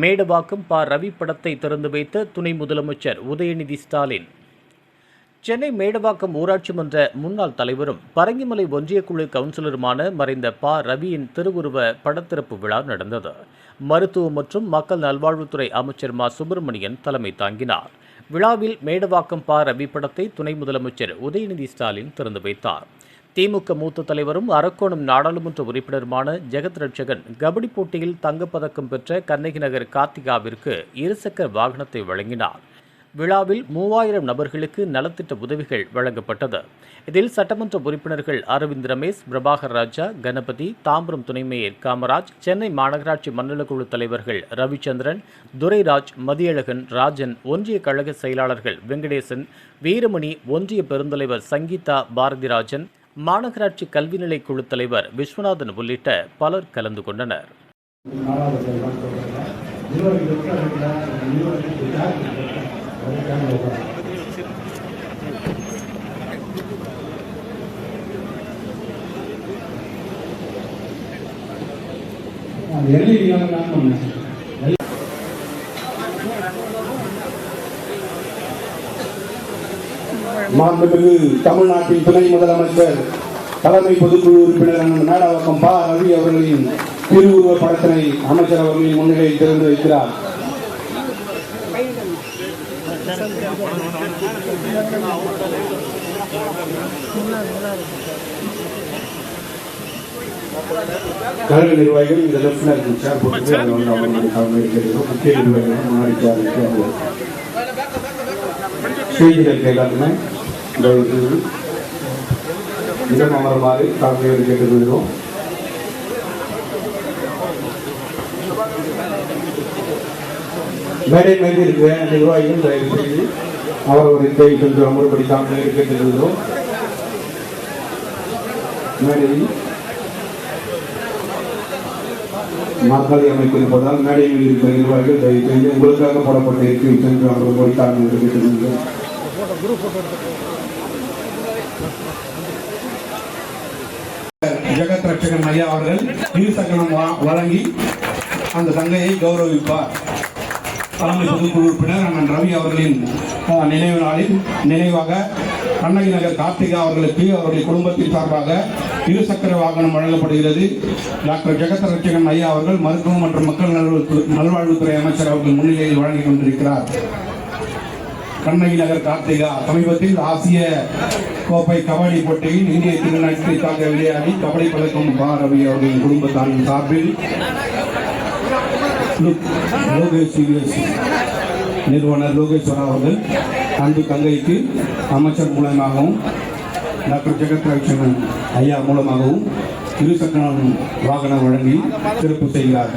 மேடவாக்கம் ப. ரவி படத்தை திறந்து வைத்த துணை முதலமைச்சர் உதயநிதி ஸ்டாலின். சென்னை மேடவாக்கம் ஊராட்சி மன்ற முன்னாள் தலைவரும் பரங்கிமலை ஒன்றியக்குழு கவுன்சிலருமான மறைந்த ப. ரவியின் திருவுருவ படத்திறப்பு விழா நடந்தது. மருத்துவ மற்றும் மக்கள் நல்வாழ்வுத்துறை அமைச்சர் மா. சுப்பிரமணியன் தலைமை தாங்கினார். விழாவில் மேடவாக்கம் ப. ரவி படத்தை துணை முதலமைச்சர் உதயநிதி ஸ்டாலின் திறந்து வைத்தார். திமுக மூத்த தலைவரும் அரக்கோணம் நாடாளுமன்ற உறுப்பினருமான ஜெகத் ரட்சகன் கபடி போட்டியில் தங்கப்பதக்கம் பெற்ற கண்ணகி நகர் கார்த்திகாவிற்கு இருசக்கர வாகனத்தை வழங்கினார். விழாவில் மூவாயிரம் நபர்களுக்கு நலத்திட்ட உதவிகள் வழங்கப்பட்டது. இதில் சட்டமன்ற உறுப்பினர்கள் அரவிந்த் ரமேஷ் பிரபாகர் ராஜா கணபதி தாம்பரம் துணை மேயர் காமராஜ் சென்னை மாநகராட்சி மண்டல குழு தலைவர்கள் ரவிச்சந்திரன் துரைராஜ் மதியழகன் ராஜன் ஒன்றிய கழக செயலாளர்கள் வெங்கடேசன் வீரமணி ஒன்றிய பெருந்தலைவர் சங்கீதா பாரதிராஜன் மாநகராட்சி கல்விநிலை குழு தலைவர் விஸ்வநாதன் உள்ளிட்ட பலர் கலந்து கொண்டனர். எல்இடி நான் பண்ணேன் மாண்புமிகு தமிழ்நாட்டின் துணை முதலமைச்சர் தலைமை பொதுக்குழு உறுப்பினர் மேடாவக்கம் பா. ரவி அவர்களின் திருவுருவ படத்தினை அமைச்சர் அவர்களின் முன்னிலையில் திறந்து வைக்கிறார். கழக நிர்வாகிகள் இந்த சேர் போட்டு இருக்கிறது முக்கிய நிர்வாகிகள் முன்னாடி சேர் செய்திகளுக்கு அவங்க செய்திகள் எல்லாத்துமே தயவு செய்து இடம் அமருமாறு தாழ்மையோடு கேட்டுக்கொள்கிறோம் மேடை மீது இருக்கிற நிர்வாகிகள் தயவு செய்து அவரவரை தேவை சென்று அமர்படி தாக்கல் கேட்டுக்கொள்கிறோம் மேடையில் மக்களை அமைப்பு இருப்பதால் மேடையில் இருக்கிற நிர்வாகிகள் தயவு செய்து உங்களுக்காக போடப்பட்ட இருக்கு சென்று அமர்படி தாழ்மையோடு கேட்டுக்கொள்கிறோம் ஜெகத் ரட்சகன் ஐயா அவர்கள் இருசக்கரம் வா- வழங்கி அந்த தங்கையை கௌரவிப்பார். தலைமை பொதுக்குழு உறுப்பினர் அண்ணன் ரவி அவர்களின் நினைவு நாளில் நினைவாக கண்ணகி நகர் கார்த்திகா அவர்களுக்கு அவருடைய குடும்பத்தின் சார்பாக இருசக்கர வாகனம் வழங்கப்படுகிறது. டாக்டர் ஜெகத் ரட்சகன் ஐயா அவர்கள் மருத்துவம் மற்றும் மக்கள் நல்வாழ்வுத்துறை அமைச்சர் அவர்கள் முன்னிலையில் வழங்கிக் கொண்டிருக்கிறார். கண்ணகி நகர் கார்த்திகா சமீபத்தில் ஆசிய கோப்பை கபடி போட்டியில் இந்திய திருநாட்டிற்காக விளையாடி கபடி பதக்கம் பா ரவி அவர்களின் குடும்பத்தாரின் சார்பில் லோகேஷ் நிறுவனர் லோகேஸ்வரா அவர்கள் அன்பு தங்கைக்கு அமைச்சர் மூலமாகவும் டாக்டர் ஜெகத் ரவிச்சந்திரன் ஐயா மூலமாகவும் இருசக்கரம் வாகனம் வழங்கி சிறப்பு செய்கிறார்.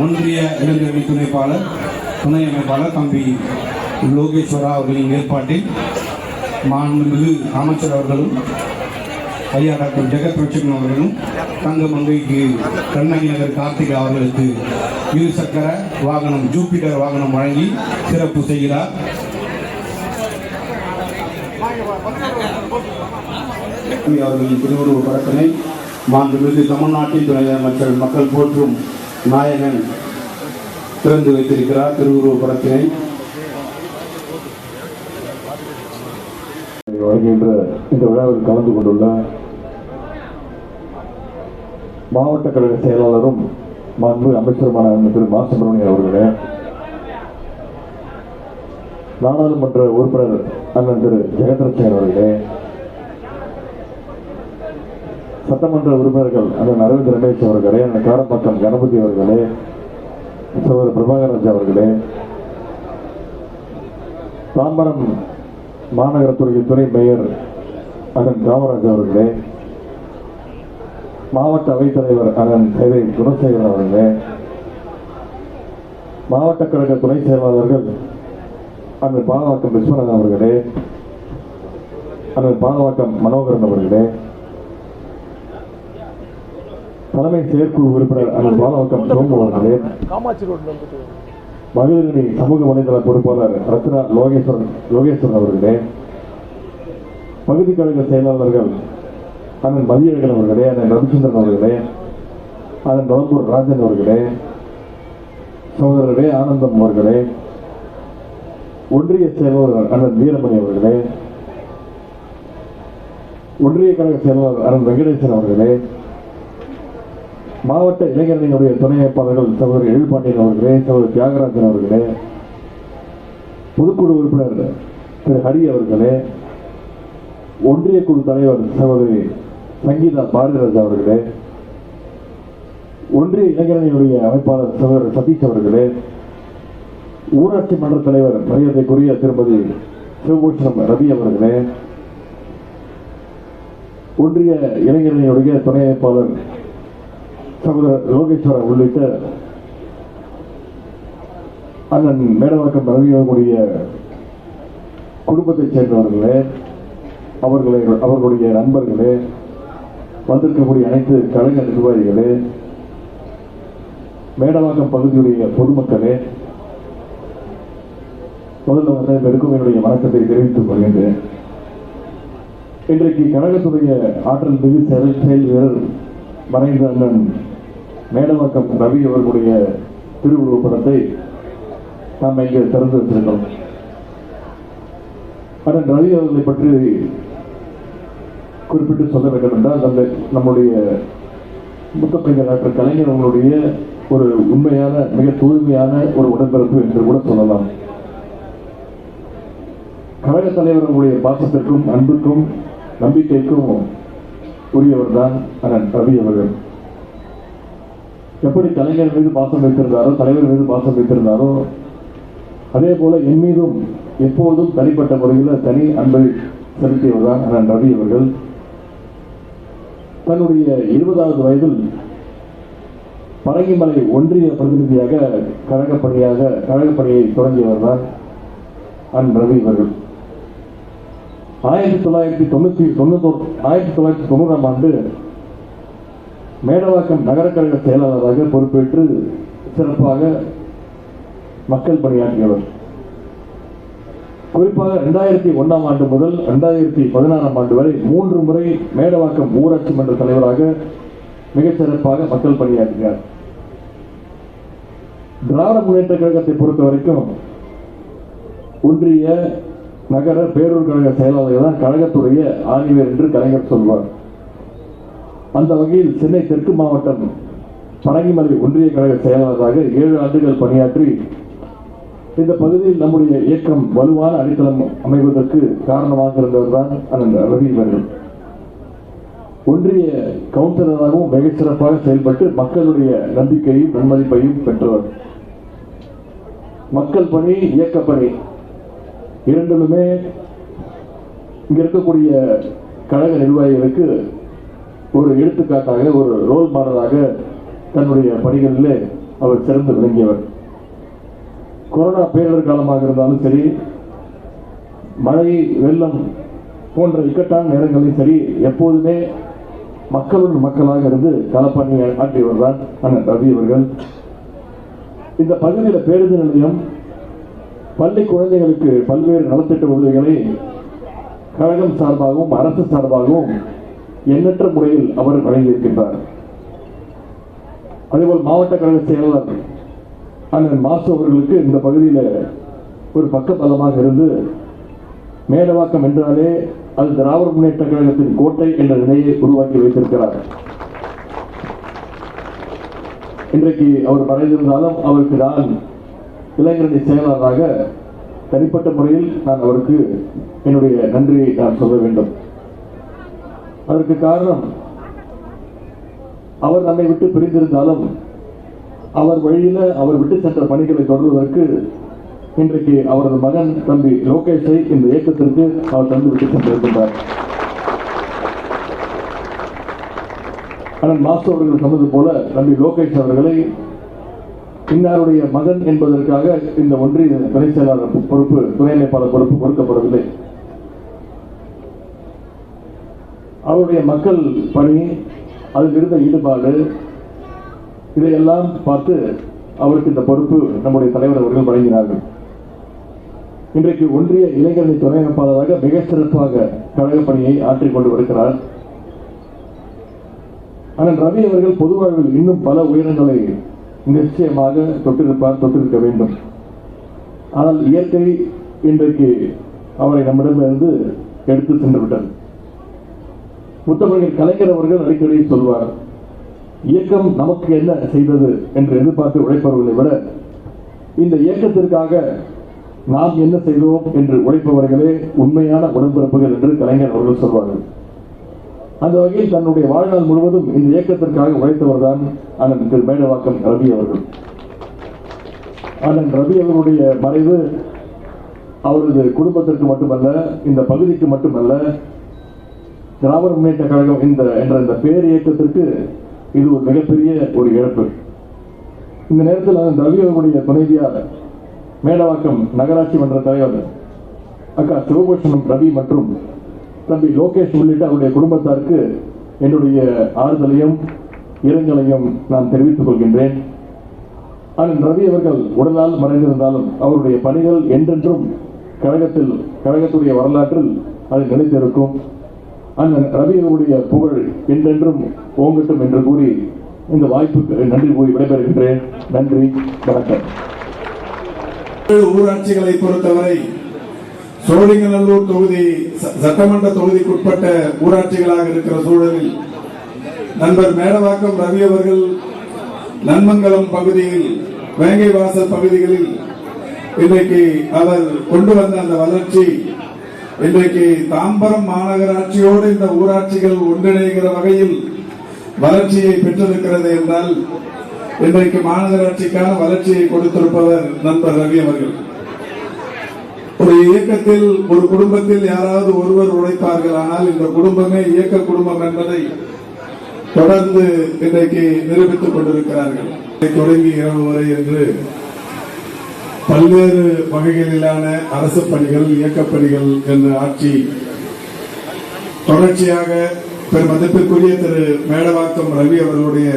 ஒன்றிய இளைஞரணி துணைப்பாளர் துணை அமைப்பாளர் தம்பி லோகேஸ்வரா அவர்களின் ஏற்பாட்டில் மாண்புமிகு அமைச்சர் அவர்களும் ஐயா டாக்டர் ஜெகத் பிரச்சன் அவர்களும் தங்க மங்கைக்கு கண்ணகி நகர் கார்த்திகா அவர்களுக்கு இரு சக்கர வாகனம் ஜூபிட்டர் வாகனம் வழங்கி சிறப்பு செய்கிறார். அவர்களின் திருவுருவ படத்தினை மாண்புமிகு தமிழ்நாட்டின் துணை அமைச்சர் மக்கள் போற்றும் நாயகன் திறந்து வைத்திருக்கிறார் திருவுருவ படத்தினை. வழங்குகின்ற இந்த விழாவில் கலந்து கொண்டுள்ள மாவட்ட கழக செயலாளரும் மாண்பு அமைச்சருமான திரு மா சுப்பிரமணியன் அவர்களே நாடாளுமன்ற உறுப்பினர் அண்ணன் திரு ஜெகதரட்சகன் அவர்களே சட்டமன்ற உறுப்பினர்கள் அண்ணன் அரவிந்த் ரமேஷ் அவர்களே அண்ணன் காரம்பாக்கம் கணபதி அவர்களே சகோதரர் பிரபாகர் அவர்களே தாம்பரம் மாநகரத்துறை துணை மேயர் அண்ணன் காமராஜ் அவர்களே மாவட்ட அவைத்தலைவர் அண்ணன் சேவை குணசேகரன் அவர்களே மாவட்ட கழக துணை செயலாளர்கள் அண்ணன் பாலவாக்கம் விஸ்வநாதன் அவர்களே அண்ணன் பாலவாக்கம் மனோகரன் அவர்களே தலைமை செயற்குழு உறுப்பினர் அண்ணன் பாலவாக்கம் சோமு அவர்களே. மகளிரணி சமூக வலைதள பொறுப்பாளர் ரத்னா லோகேஸ்வரன் லோகேஸ்வரன் அவர்களே. பகுதி கழக செயலாளர்கள் அண்ணன் மதியழகன் அவர்களே அண்ணன் ரவிச்சந்திரன் அவர்களே அண்ணன் நவம்பூர் ராஜன் அவர்களே சகோதரர்களே ஆனந்தம் அவர்களே ஒன்றிய செயலாளர் அண்ணன் வீரமணி அவர்களே ஒன்றிய கழக செயலாளர் அண்ணன் வெங்கடேசன் அவர்களே மாவட்ட இளைஞரணியினுடைய துணை வேட்பாளர்கள் சகோதரர் எழுபாண்டியன் அவர்களே சகோதரர் தியாகராஜன் அவர்களே பொதுக்குழு உறுப்பினர் திரு ஹரி அவர்களே ஒன்றிய குழு தலைவர் சகோதரி சங்கீதா பாரதிராஜ் அவர்களே ஒன்றிய இளைஞரணியினுடைய அமைப்பாளர் சகோதரர் சதீஷ் அவர்களே ஊராட்சி மன்ற தலைவர் மரியாதைக்குரிய திருமதி சிவபூஷணம் ரவி அவர்களே ஒன்றிய இளைஞரணியுடைய துணை அமைப்பாளர் சகோதரர் லோகேஸ்வரர் உள்ளிட்ட அண்ணன் மேடவாக்கம் ரவி குடும்பத்தைச் சேர்ந்தவர்களே அவர்களை அவர்களுடைய நண்பர்களே வந்திருக்கக்கூடிய அனைத்து கலைஞர் நிர்வாகிகளே மேடவாக்கம் பகுதியுடைய பொதுமக்களே முதல்ல வந்து பெருக்கும் என்னுடைய வணக்கத்தை தெரிவித்துக் கொள்கின்றேன். இன்றைக்கு கழகத்துடைய ஆற்றல் மிகு செயல் செயல் வீரர் மறைந்த அண்ணன் மேடவாக்கம் ரவி அவர்களுடைய திருவுருவ படத்தை நாம் இங்கே திறந்து வைத்திருக்கிறோம் அண்ணன் ரவி அவர்களை பற்றி குறிப்பிட்டு சொல்ல வேண்டும் என்றால் அந்த நம்முடைய முத்தப்பைகள் டாக்டர் கலைஞர் அவர்களுடைய ஒரு உண்மையான மிக தூய்மையான ஒரு உடன்பிறப்பு என்று கூட சொல்லலாம். கழக தலைவர் பாசத்திற்கும் அன்புக்கும் நம்பிக்கைக்கும் உரியவர் தான் அண்ணன் ரவி அவர்கள். எப்படி கலைஞர் மீது பாசம் வைத்திருந்தாரோ தலைவர் மீது பாசம் வைத்திருந்தாரோ அதே போல என் மீதும் எப்போதும் தனிப்பட்ட முறையில் தனி அன்பை செலுத்தியவர் தான் அண்ணன் ரவி அவர்கள். தன்னுடைய இருபதாவது வயதில் பரங்கிமலை ஒன்றிய பிரதிநிதியாக கழகப்பணியாக கழகப்பணியை தொடங்கியவர் தான் அன் ரவி அவர்கள். ஆயிரத்தி தொள்ளாயிரத்தி தொண்ணூற்றி தொண்ணூத்தோரு ஆயிரத்தி தொள்ளாயிரத்தி தொண்ணூறாம் ஆண்டு மேடவாக்கம் நகர கழக செயலாளராக பொறுப்பேற்று சிறப்பாக மக்கள் பணியாற்றியவர். குறிப்பாக ரெண்டாயிரத்தி ஒன்றாம் ஆண்டு முதல் ரெண்டாயிரத்தி பதினாறாம் ஆண்டு வரை மூன்று முறை மேடவாக்கம் ஊராட்சி மன்ற தலைவராக மிகச்சிறப்பாக மக்கள் பணியாற்றினார். திராவிட முன்னேற்ற கழகத்தை பொறுத்த வரைக்கும் ஒன்றிய நகர பேரூர் கழக செயலாளர்கள் தான் கழகத்துடைய ஆணிவேர் என்று கலைஞர் சொல்வார். அந்த வகையில் சென்னை தெற்கு மாவட்டம் பரங்கிமலை ஒன்றிய கழக செயலாளராக ஏழு ஆண்டுகள் பணியாற்றி இந்த பகுதியில் நம்முடைய இயக்கம் வலுவான அடித்தளம் அமைவதற்கு காரணமாக இருந்தவர் தான் அந்த ரவி அவர்கள். ஒன்றிய கவுன்சிலராகவும் மிக சிறப்பாக செயல்பட்டு மக்களுடைய நம்பிக்கையும் நன்மதிப்பையும் பெற்றவர். மக்கள் பணி இயக்க பணி இரண்டிலுமே இங்க இருக்கக்கூடிய கழக நிர்வாகிகளுக்கு ஒரு எடுத்துக்காட்டாக ஒரு ரோல் மாடலாக தன்னுடைய பணிகளிலே அவர் சிறந்து விளங்கியவர். கொரோனா பேரிடர் காலமாக இருந்தாலும் சரி மழை வெள்ளம் போன்ற இக்கட்டான நேரங்களிலும் சரி எப்போதுமே மக்களுடன் மக்களாக இருந்து களப்பணி ஆற்றியவர் தான் அண்ணன் ரவி அவர்கள். இந்த பகுதியில் பேருந்து நிலையம் பள்ளி குழந்தைகளுக்கு பல்வேறு நலத்திட்ட உதவிகளை கழகம் சார்பாகவும் அரசு சார்பாகவும் எண்ணற்ற முறையில் அவர் வழங்கியிருக்கின்றார். அதேபோல் மாவட்ட கழக செயலாளர் அண்ணன் மாசு அவர்களுக்கு இந்த பகுதியில் ஒரு பக்கபலமாக இருந்து மேலவாக்கம் என்றாலே அது திராவிட முன்னேற்ற கழகத்தின் கோட்டை என்ற நிலையை உருவாக்கி வைத்திருக்கிறார். இன்றைக்கு அவர் மறைந்திருந்தாலும் அவருக்கு நான் இளைஞரணி செயலாளராக தனிப்பட்ட முறையில் நான் அவருக்கு என்னுடைய நன்றியை நான் சொல்ல வேண்டும். அதற்கு காரணம் அவர் நம்மை விட்டு பிரிந்திருந்தாலும் அவர் வழியில் அவர் விட்டு சென்ற பணிகளை தொடர்வதற்கு இன்றைக்கு அவரது மகன் தம்பி லோகேஷை இந்த இயக்கத்திற்கு அவர் தந்து விட்டு சென்றிருக்கின்றார். ஆனால் மாஸ்டர் அவர்கள் சொன்னது போல தம்பி லோகேஷ் அவர்களை இன்னாருடைய மகன் என்பதற்காக இந்த ஒன்றிய துணை செயலாளர் பொறுப்பு துணை அமைப்பாளர் பொறுப்பு கொடுக்கப்படவில்லை அவருடைய மக்கள் பணி அதில் இருந்த ஈடுபாடு இதையெல்லாம் பார்த்து அவருக்கு இந்த பொறுப்பு நம்முடைய தலைவர் அவர்கள் வழங்கினார்கள். இன்றைக்கு ஒன்றிய இளைஞரணி துணை அமைப்பாளராக மிக சிறப்பாக கழக பணியை ஆற்றிக் கொண்டு வருகிறார். ஆனால் ரவி அவர்கள் பொது வாழ்வில் இன்னும் பல உயரங்களை நிச்சயமாக தொட்டிருப்பார் தொட்டிருக்க வேண்டும். ஆனால் இயற்கை இன்றைக்கு அவரை நம்மிடமிருந்து எடுத்து சென்று விட்டது முத்தமிழர் கலைஞர் அவர்கள் அடிக்கடி சொல்வார் இயக்கம் நமக்கு என்ன செய்தது என்று எதிர்பார்த்து உழைப்பவர்களை விட இந்த இயக்கத்திற்காக நாம் என்ன செய்தோம் என்று உழைப்பவர்களே உண்மையான உடன்பிறப்புகள் என்று கலைஞர் அவர்கள் சொல்வார்கள். அந்த வகையில் தன்னுடைய வாழ்நாள் முழுவதும் இந்த இயக்கத்திற்காக உழைத்தவர் தான் அண்ணன் திரு மேடவாக்கம் ரவி அவர்கள். அண்ணன் ரவி அவருடைய மறைவு அவரது குடும்பத்திற்கு மட்டுமல்ல இந்த பகுதிக்கு மட்டுமல்ல திராவிட முன்னேற்ற கழகம் இந்த என்ற இந்த பேர் இயக்கத்திற்கு இது ஒரு மிகப்பெரிய ஒரு இழப்பு. இந்த நேரத்தில் அண்ணன் ரவி அவருடைய துணைவியார் மேடவாக்கம் நகராட்சி மன்ற தலைவர் அக்கா சிவபூஷணம் ரவி மற்றும் தம்பி லோகேஷ் உள்ளிட்ட அவருடைய குடும்பத்தாருக்கு என்னுடைய ஆறுதலையும் இரங்கலையும் நான் தெரிவித்துக் கொள்கின்றேன். அண்ணன் ரவி அவர்கள் உடலால் மறைந்திருந்தாலும் அவருடைய பணிகள் என்றென்றும் கழகத்தில் கழகத்துடைய வரலாற்றில் அது நிலைத்திருக்கும். அண்ணன் ரவி அவருடைய புகழ் என்றென்றும் ஓங்கட்டும் என்று கூறி இந்த வாய்ப்புக்கு நன்றி கூறி விடைபெறுகின்றேன். நன்றி வணக்கம். ஊராட்சிகளை பொறுத்தவரை சோழிங்கநல்லூர் தொகுதி ச- சட்டமன்ற தொகுதிக்குட்பட்ட ஊராட்சிகளாக இருக்கிற சூழலில் நண்பர் மேடவாக்கம் ரவி அவர்கள் நன்மங்கலம் பகுதியில் வேங்கை வாசல் பகுதிகளில் இன்றைக்கு அவர் கொண்டு வந்த அந்த வளர்ச்சி இன்றைக்கு தாம்பரம் மாநகராட்சியோடு இந்த ஊராட்சிகள் ஒன்றிணைகிற வகையில் வளர்ச்சியை பெற்றிருக்கிறது என்றால் இன்றைக்கு மாநகராட்சிக்கான வளர்ச்சியை கொடுத்திருப்பவர் நண்பர் ரவி அவர்கள். ஒரு இயக்கத்தில் ஒரு குடும்பத்தில் யாராவது ஒருவர் உழைப்பார்கள் ஆனால் இந்த குடும்பமே இயக்க குடும்பம் என்பதை தொடர்ந்து இன்றைக்கு நிரூபித்துக் கொண்டிருக்கிறார்கள். தொடங்கி இரவு வரை என்று பல்வேறு வகைகளிலான அரசு பணிகள் இயக்கப் பணிகள் என்ற ஆட்சி தொடர்ச்சியாக பெருமதிப்பிற்குரிய திரு மேடவாக்கம் ரவி அவர்களுடைய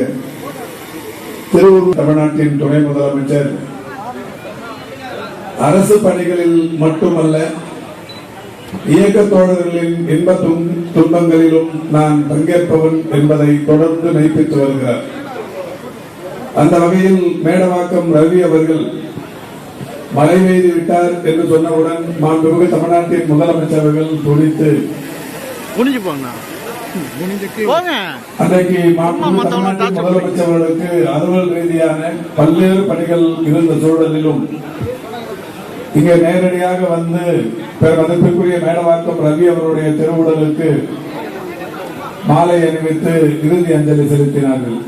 திருவூர் தமிழ்நாட்டின் துணை முதலமைச்சர் அரசு பணிகளில் மட்டுமல்ல இயக்க தோழர்களின் இன்ப துன்- துன்பங்களிலும் நான் பங்கேற்பவன் என்பதை தொடர்ந்து மெய்ப்பித்து வருகிறார். அந்த வகையில் மேடவாக்கம் ரவி அவர்கள் மழை பெய்து விட்டார் என்று சொன்னவுடன் மாண்புமிகு தமிழ்நாட்டின் முதலமைச்சர் அவர்கள் போங்க. அன்றைக்கு மாண்புமிகு தமிழ்நாட்டின் முதலமைச்சர் அவர்களுக்கு அலுவல் ரீதியான பல்வேறு பணிகள் இருந்த சூழலிலும் இங்கே நேரடியாக வந்து பெரு மதிப்பிற்குரிய மேடவாக்கம் ரவி அவருடைய திருவுடலுக்கு மாலை அணிவித்து இறுதி அஞ்சலி செலுத்தினார்கள்.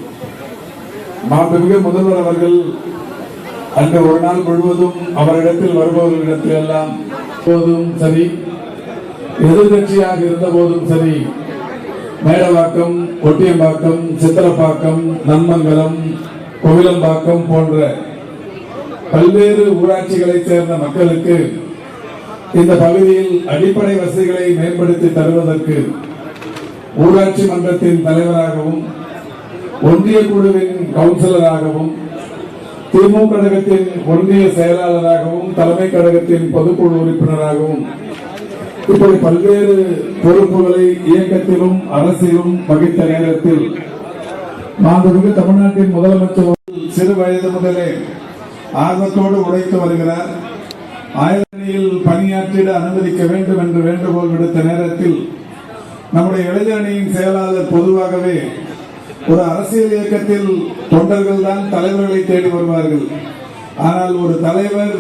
மாண்புமிகு முதல்வர் அவர்கள் அன்று ஒரு நாள் முழுவதும் அவரிடத்தில் வருபவர்களிடத்தில் எல்லாம் போதும் சரி எதிர்கட்சியாக இருந்த போதும் சரி மேடவாக்கம் ஒட்டியம்பாக்கம் சித்திரப்பாக்கம் நன்மங்கலம் கோவிலம்பாக்கம் போன்ற பல்வேறு ஊராட்சிகளைச் சேர்ந்த மக்களுக்கு இந்த பகுதியில் அடிப்படை வசதிகளை மேம்படுத்தி தருவதற்கு ஊராட்சி மன்றத்தின் தலைவராகவும் ஒன்றிய குழுவின் கவுன்சிலராகவும் திமுக கழகத்தின் ஒன்றிய செயலாளராகவும் தலைமை கழகத்தின் பொதுக்குழு உறுப்பினராகவும் இப்படி பல்வேறு பொறுப்புகளை இயக்கத்திலும் அரசிலும் வகித்த நேரத்தில் மாண்புமிகு தமிழ்நாட்டின் முதலமைச்சர் சிறு வயது முதலே ஆர்வத்தோடு உழைத்து வருகிறார். ஆயுதணியில் பணியாற்றிட அனுமதிக்க வேண்டும் என்று வேண்டுகோள் விடுத்த நேரத்தில் நம்முடைய இளைஞரணியின் செயலாளர் பொதுவாகவே ஒரு அரசியல் இயக்கத்தில் தொண்டர்கள் தான் தலைவர்களை தேடி வருவார்கள். ஆனால் ஒரு தலைவர்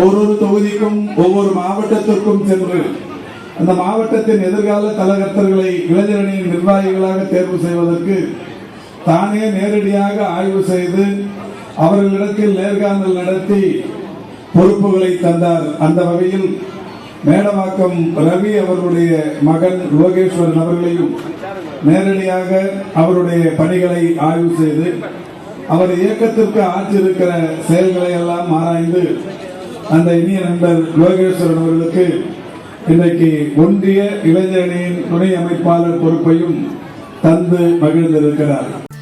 ஒவ்வொரு தொகுதிக்கும் ஒவ்வொரு மாவட்டத்திற்கும் சென்று அந்த மாவட்டத்தின் எதிர்கால தலைவர்களை இளைஞரணியின் நிர்வாகிகளாக தேர்வு செய்வதற்கு தானே நேரடியாக ஆய்வு செய்து அவர்களிடத்தில் நேர்காணல் நடத்தி பொறுப்புகளை தந்தார். அந்த வகையில் மேடவாக்கம் ரவி அவர்களுடைய மகன் லோகேஸ்வரன் அவர்களையும் நேரடியாக அவருடைய பணிகளை ஆய்வு செய்து அவர் இயக்கத்திற்கு ஆற்றிருக்கிற செயல்களை எல்லாம் ஆராய்ந்து அந்த இனிய நண்பர் லோகேஸ்வரன் அவர்களுக்கு இன்றைக்கு ஒன்றிய இளைஞரணியின் துணை அமைப்பாளர் பொறுப்பையும் தந்து மகிழ்ந்திருக்கிறார்.